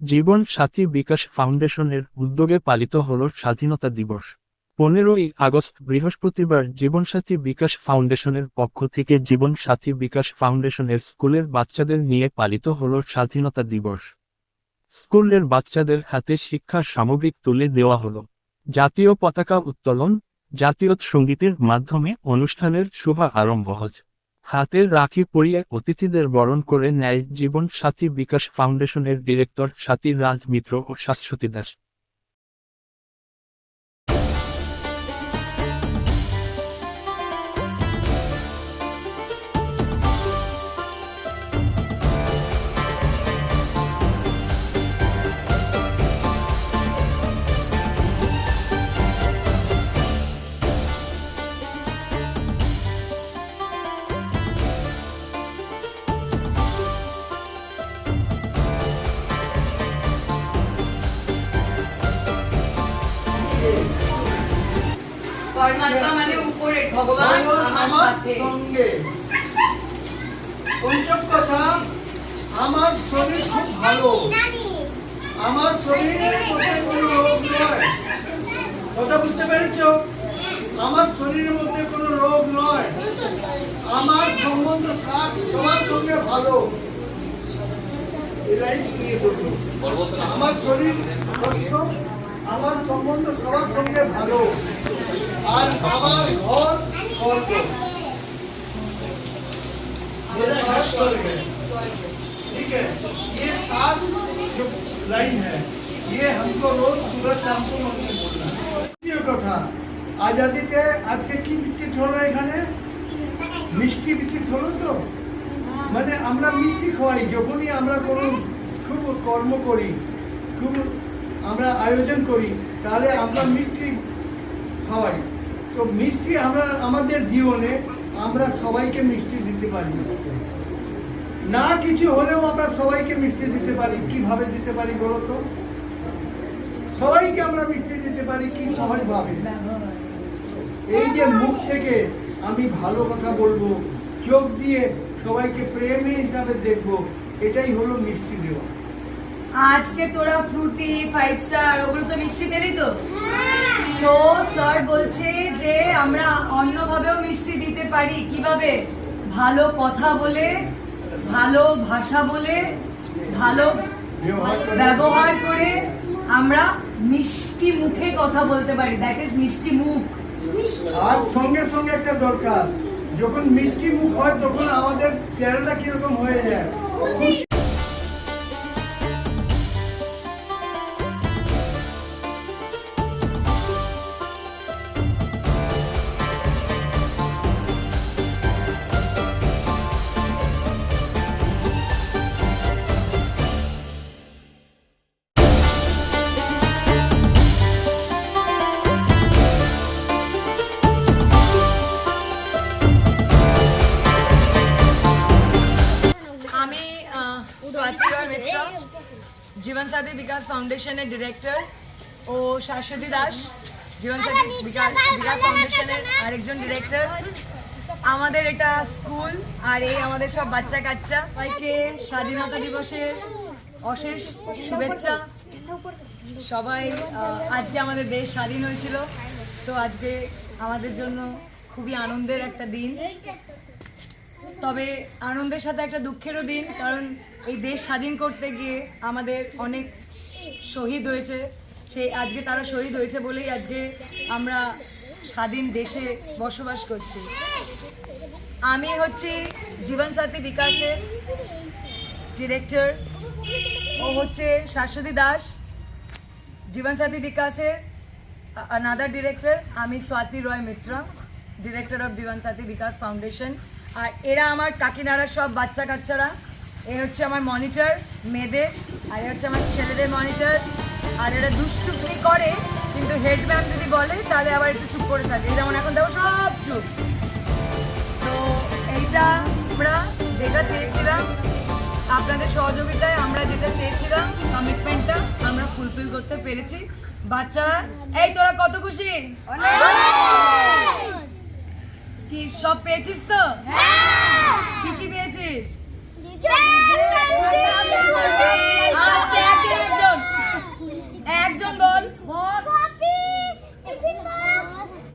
জীবন সাথী বিকাশ ফাউন্ডেশনের উদ্যোগে পালিত হল স্বাধীনতা দিবস। পনেরোই আগস্ট বৃহস্পতিবার জীবনসাথী বিকাশ ফাউন্ডেশনের পক্ষ থেকে জীবন সাথী বিকাশ ফাউন্ডেশনের স্কুলের বাচ্চাদের নিয়ে পালিত হল স্বাধীনতা দিবস। স্কুলের বাচ্চাদের হাতে শিক্ষার সামগ্রিক তুলে দেওয়া হলো। জাতীয় পতাকা উত্তোলন, জাতীয় সঙ্গীতের মাধ্যমে অনুষ্ঠানের শুভ আরম্ভ হয় হাতের রাখি পরিয়ে অতিথিদের বরণ করে নেয় জীবন সাথী বিকাশ ফাউন্ডেশনের ডিরেক্টর সাথী রাজ মিত্র ও শাশ্বতী দাস। পরমাত্মা মানে উপরে ভগবান আমার সাথে। পঞ্চম কথা আমার শরীর খুব ভালো। আমার শরীরের মধ্যে কোনো রোগ নয়। কথা বুঝতে পেরেছ? আমার শরীরের মধ্যে কোনো রোগ নয়। আমার সম্বন্ধ সা- সবার সঙ্গে ভালো। আমার শরীর আমার সম্বন্ধ সবার সঙ্গে ভালো। আর আমার ঘর স্বর্গ मेरा घर स्वर्ग है ठीक है ये सात जो लाइन है ये हमको रोज सुबह शाम को मन में बोलना है দ্বিতীয় কথা আজাদিতে আজকে কি বিক্রি হলো এখানে মিষ্টি বিক্রি হলো তো মানে আমরা মিষ্টি খাওয়াই যখনই আমরা কোনো শুভ কর্ম করি শুভ আমরা আয়োজন করি তাহলে আমরা মিষ্টি খাওয়াই তো মিষ্টি আমরা আমাদের জীবনে আমরা সবাইকে মিষ্টি দিতে পারি। না কিছু হলেও আমরা সবাইকে মিষ্টি দিতে পারি। কীভাবে দিতে পারি বলো তো? সবাইকে আমরা মিষ্টি দিতে পারি কি সহজভাবে? এই যে মুখ থেকে আমি ভালো কথা বলব চোখ দিয়ে সবাইকে প্রেমী হিসাবে দেখব এটাই হলো মিষ্টি দেওয়া। আজকে তোরা ফ্রুটি ফাইভ স্টার ওগুলো তো মিষ্টি পেলি তো? তো স্যার বলছে যে আমরা অন্যভাবেও মিষ্টি দিতে পারি। কীভাবে? ভালো কথা বলে, ভালো ভাষা বলে, ভালো ব্যবহার করে- আমরা মিষ্টি মুখে কথা বলতে পারি। দ্যাট ইজ মিষ্টি মুখ। আর সঙ্গে সঙ্গে একটা দরকার, যখন মিষ্টি মুখ হয়, তখন আমাদের চেহারাটা কীরকম হয়ে যায়? জীবন সাথী বিকাশ ফাউন্ডেশনের ডিরেক্টর ও শাশ্বতী দাস জীবন সাথী বিকাশ বিকাশ ফাউন্ডেশনের আরেকজন ডিরেক্টর আমাদের এটা স্কুল আর এই আমাদের সব বাচ্চা কাচ্চা। সবাইকে স্বাধীনতা দিবসের অশেষ শুভেচ্ছা। সবাই আজকে আমাদের দেশ স্বাধীন হয়েছিল। তো আজকে আমাদের জন্য খুবই আনন্দের একটা দিন। তবে আনন্দের সাথে একটা দুঃখেরও দিন, কারণ এই দেশ স্বাধীন করতে গিয়ে আমাদের অনেক শহীদ হয়েছে। সেই আজকে তারা শহীদ হয়েছে বলেই আজকে আমরা স্বাধীন দেশে বসবাস করছি। আমি হচ্ছি জীবনসাথী বিকাশের ডিরেক্টর। ও হচ্ছে শাশ্বতী দাস, জীবনসাথী বিকাশের আনাদার ডিরেক্টর আমি Swati Roy Mitra director of Jibonsathi Bikash foundation আর এরা আমার কাকিনারা সব বাচ্চা কাচ্চারা এ হচ্ছে আমার মনিটর মেয়েদের, আর এ হচ্ছে আমার ছেলেদের মনিটর আর এরা দুষ্টুমি করে, কিন্তু হেড ম্যাম যদি বলে, তাহলে আবার একটু চুপ করে থাকে। যেমন এখন দেখো সব চুপ। তো এইটা আমরা যেটা চেয়েছিলাম, আপনাদের সহযোগিতায় আমরা যেটা চেয়েছিলাম কমিটমেন্টটা আমরা ফুলফিল করতে পেরেছি। বাচ্চারা, এই তোরা কত খুশি? কি সব পেয়েছিস তো? কি কি পেয়েছিস?